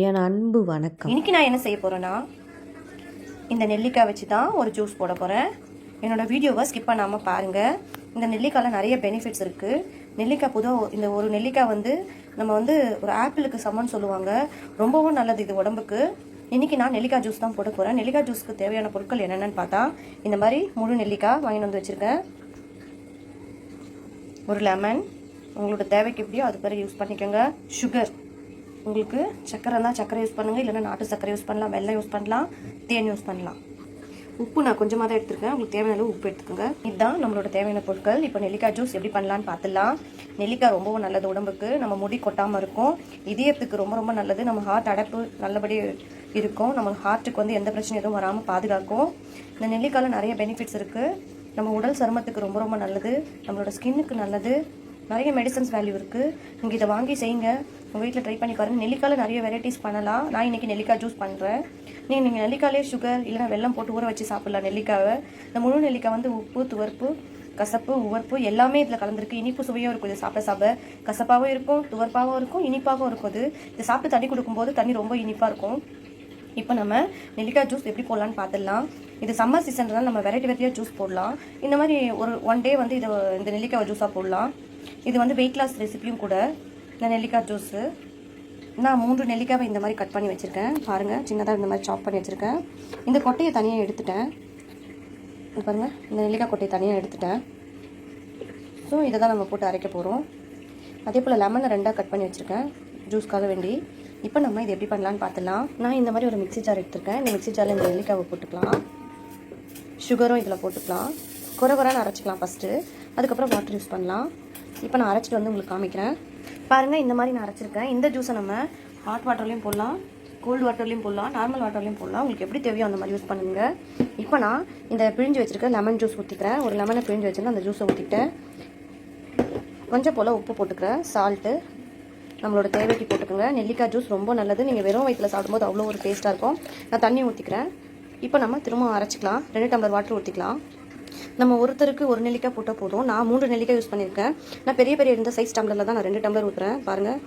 என் அன்பு வணக்கம். இன்னைக்கு நான் என்ன செய்ய போகிறேன்னா இந்த நெல்லிக்காய் வச்சு தான் ஒரு ஜூஸ் போட போகிறேன் என்னோடய வீடியோவை ஸ்கிப் பண்ணாமல் பாருங்கள் இந்த நெல்லிக்காயில் நிறைய பெனிஃபிட்ஸ் இருக்குது நெல்லிக்காய் புதோ இந்த ஒரு நெல்லிக்காய் வந்து நம்ம வந்து ஒரு ஆப்பிளுக்கு சமன் சொல்லுவாங்க. ரொம்பவும் நல்லது இது உடம்புக்கு. இன்றைக்கி நான் நெல்லிக்காய் ஜூஸ் தான் போட போகிறேன் நெல்லிக்காய் ஜூஸ்க்கு தேவையான பொருட்கள் என்னென்னு பார்த்தா இந்த மாதிரி முழு நெல்லிக்காய் வாங்கிட்டு வந்து வச்சுருக்கேன். ஒரு லெமன் உங்களோட தேவைக்கு எப்படியோ அது பிறகு யூஸ் பண்ணிக்கோங்க. சுகர் உங்களுக்கு சக்கரை சக்கரை யூஸ் பண்ணுங்கள் இல்லைன்னா நாட்டு சக்கரை யூஸ் பண்ணலாம். வெள்ளம் யூஸ் பண்ணலாம். தேன் யூஸ் பண்ணலாம். உப்பு நான் கொஞ்சமாக தான் எடுத்துருக்கேன். உங்களுக்கு தேவையான அளவு உப்பு எடுத்துக்கோங்க. இதுதான் நம்மளோட தேவையான பொருட்கள். இப்போ நெல்லிக்காய் ஜூஸ் எப்படி பண்ணலான்னு பார்த்துலாம் நெல்லிக்காய் ரொம்பவும் நல்லது உடம்புக்கு. நம்ம முடி கொட்டாமல் இருக்கும். இதயத்துக்கு ரொம்ப ரொம்ப நல்லது. நம்ம ஹார்ட் அடைப்பு நல்லபடி இருக்கும். நம்ம ஹார்ட்டுக்கு வந்து எந்த பிரச்சனையும் எதுவும் வராமல் பாதுகாக்கும். இந்த நெல்லிக்காயில் நிறைய பெனிஃபிட்ஸ் இருக்குது நம்ம உடல் சருமத்துக்கு ரொம்ப ரொம்ப நல்லது. நம்மளோட ஸ்கின்னுக்கு நல்லது. நிறைய மெடிசன்ஸ் வேல்யூ இருக்குது நீங்கள் இதை வாங்கி செய்யுங்க. உங்கள் வீட்டில் ட்ரை பண்ணி பாருங்கள் நெல்லிக்காயில் நிறைய வெரைட்டிஸ் பண்ணலாம். நான் இன்றைக்கி நெல்லிக்காய் ஜூஸ் பண்ணுறேன் நீங்கள் நீங்கள் நெல்லிக்காயிலே சுகர் இல்லைனா வெள்ளம் போட்டு ஊற வச்சு சாப்பிட்லாம் நெல்லிக்காவை. இந்த முழு நெல்லிக்காய் வந்து உப்பு துவர்ப்பு கசப்பு உவர்ப்பு எல்லாமே இதில் கலந்துருக்கு. இனிப்பு சுவையும் இருக்கும் இது சாப்பிட சாப்பிட. கசப்பாகவும் இருக்கும் துவர்ப்பாகவும் இருக்கும் இனிப்பாகவும் இருக்கும் இது இதை சாப்பிட்டு தண்ணி கொடுக்கும்போது தண்ணி ரொம்ப இனிப்பாக இருக்கும். இப்போ நம்ம நெல்லிக்காய் ஜூஸ் எப்படி போடலான்னு பார்த்துடலாம் இது சம்மர் சீசன்றதால நம்ம வெரைட்டி வெரைட்டியாக ஜூஸ் போடலாம். இந்த மாதிரி ஒரு ஒன் டே வந்து இதை இந்த நெல்லிக்காய் ஜூஸாக போடலாம். இது வந்து வெயிட் லாஸ் ரெசிபியும் கூட. இந்த நெல்லிக்காய் ஜூஸு நான் மூன்று நெல்லிக்காவை இந்த மாதிரி கட் பண்ணி வச்சுருக்கேன். பாருங்கள் சின்னதாக இந்த மாதிரி சாப் பண்ணி வச்சுருக்கேன். இந்த கொட்டையை தனியாக எடுத்துட்டேன். இது பாருங்கள் இந்த நெல்லிக்காய் கொட்டையை தனியாக எடுத்துட்டேன். ஸோ இதை தான் நம்ம போட்டு அரைக்க போகிறோம் அதே போல் லெமனை ரெண்டாக கட் பண்ணி வச்சுருக்கேன் ஜூஸ்க்காக வேண்டி. இப்போ நம்ம இது எப்படி பண்ணலான்னு பார்த்துலாம் நான் இந்த மாதிரி ஒரு மிக்ஸி ஜார் எடுத்துருக்கேன். இந்த மிக்ஸி ஜாரில் இந்த நெல்லிக்காவை போட்டுக்கலாம். சுகரும் இதில் போட்டுக்கலாம். குறை குறைன்னு அரைச்சிக்கலாம் ஃபஸ்ட்டு அதுக்கப்புறம் வாட்டர் யூஸ் பண்ணலாம். இப்போ நான் அரைச்சிட்டு வந்து உங்களுக்கு காமிக்கிறேன். பாருங்கள் இந்த மாதிரி நான் அரைச்சிருக்கேன். இந்த ஜூஸை நம்ம ஹாட் வாட்டர்லேயும் போடலாம் கோல்டு வாட்டர்லேயும் போடலாம் நார்மல் வாட்டர்லேயும் போடலாம். உங்களுக்கு எப்படி தேவையோ அந்த மாதிரி யூஸ் பண்ணுங்கள் இப்போ நான் இந்த பிழிஞ்சு வச்சுருக்க லெமன் ஜூஸ் ஊற்றிக்கிறேன் ஒரு லெமனை பிழிஞ்சு வச்சுருந்தேன் அந்த ஜூஸை ஊற்றிக்கிட்டேன் கொஞ்சம் போல் உப்பு போட்டுக்கிறேன். சால்ட்டு நம்மளோட தேவைக்கு போட்டுக்கோங்க. நெல்லிக்காய் ஜூஸ் ரொம்ப நல்லது. நீங்கள் வெறும் வயிற்றில் சாப்பிடும்போது அவ்வளோ ஒரு டேஸ்ட்டாக இருக்கும். நான் தண்ணி ஊற்றிக்கிறேன் இப்போ நம்ம திரும்ப அரைச்சிக்கலாம். ரெண்டு டம்ளர் வாட்டர் ஊற்றிக்கலாம் நம்ம ஒருத்தருக்கு ஒரு நெல்லிக்காய் போட்டால் போதும். நான் மூன்று நெல்லிக்காய் யூஸ் பண்ணியிருக்கேன். நான் பெரிய பெரிய இருந்த சைஸ் டம்ளரில் தான் நான் ரெண்டு டம்ளர் ஊற்றுறேன் பாருங்கள்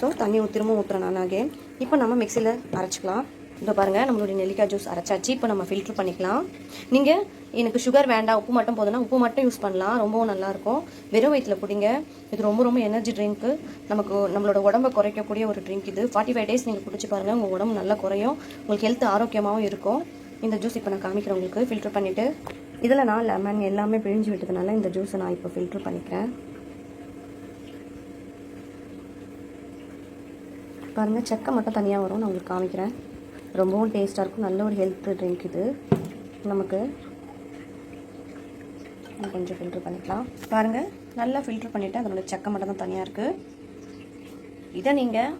ஸோ தண்ணி ஊ- ஊற்றுறேன் நான் அகேன் இப்போ நம்ம மிக்சியில் அரைச்சிக்கலாம். இப்போ பாருங்கள் நம்மளுடைய நெல்லிக்காய் ஜூஸ் அரைச்சாச்சு. இப்போ நம்ம ஃபில்ட்ரு பண்ணிக்கலாம். நீங்கள் எனக்கு சுகர் வேண்டாம் உப்பு மட்டும் போதுன்னா உப்பு மட்டும் யூஸ் பண்ணலாம். ரொம்பவும் நல்லாயிருக்கும் வெறும் வயிற்றில் பிடிங்க இது ரொம்ப ரொம்ப எனர்ஜி ட்ரிங்க்கு நமக்கு நம்மளோட உடம்பை குறைக்கக்கூடிய ஒரு ட்ரிங்க் இது. ஃபார்ட்டி ஃபைவ் டேஸ் நீங்கள் குடிச்சு பாருங்கள் உங்கள் உடம்பு நல்லா குறையும். உங்களுக்கு ஹெல்த் ஆரோக்கியமாகவும் இருக்கும். இந்த ஜூஸ் இப்போ நான் காமிக்கிறேன் உங்களுக்கு. ஃபில்ட்ரு பண்ணிவிட்டு இதில் நான் லெமன் எல்லாமே பிழிஞ்சு விட்டதுனால இந்த ஜூஸை நான் இப்போ ஃபில்ட்ரு பண்ணிக்கிறேன். பாருங்கள் செக்கை மட்டும் தனியாக வரும் நான் உங்களுக்கு காமிக்கிறேன். ரொம்பவும் டேஸ்ட்டாக இருக்கும். நல்ல ஒரு ஹெல்த் ட்ரிங்க் இது. நமக்கு கொஞ்சம் ஃபில்ட்ரு பண்ணிக்கலாம். பாருங்கள் நல்லா ஃபில்ட்ரு பண்ணிவிட்டு அதனோட செக்கை மட்டும் தான் தனியாக இருக்குது இதை நீங்கள்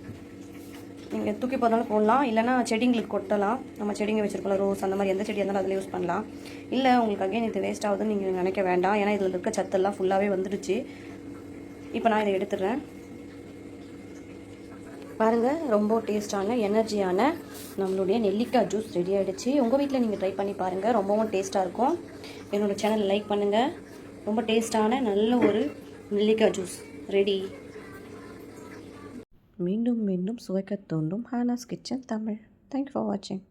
நீங்கள் தூக்கி போதாலும் போடலாம். இல்லைனா செடிங்களுக்கு கொட்டலாம். நம்ம செடிங்க வச்சுருக்கலாம் ரோஸ் அந்த மாதிரி எந்த செடி இருந்தாலும் அதில் யூஸ் பண்ணலாம். இல்லை உங்களுக்கு அகைன் இது வேஸ்ட் ஆகுதுன்னு நீங்கள் நினைக்க வேண்டாம். ஏன்னா இதில் இருக்க சத்தெல்லாம் ஃபுல்லாகவே வந்துடுச்சு இப்போ நான் இதை எடுத்துடுறேன். பாருங்கள் ரொம்ப டேஸ்டான எனர்ஜியான நம்மளுடைய நெல்லிக்காய் ஜூஸ் ரெடி ஆகிடுச்சு உங்கள் வீட்டில் நீங்கள் ட்ரை பண்ணி பாருங்கள் ரொம்பவும் டேஸ்ட்டாக இருக்கும். என்னோடய சேனலை லைக் பண்ணுங்கள் ரொம்ப டேஸ்டான நல்ல ஒரு நெல்லிக்காய் ஜூஸ் ரெடி மீண்டும் மீண்டும் சுவைக்கத் தூண்டும் Hana's kitchen Tamil. Thank you for வாட்சிங்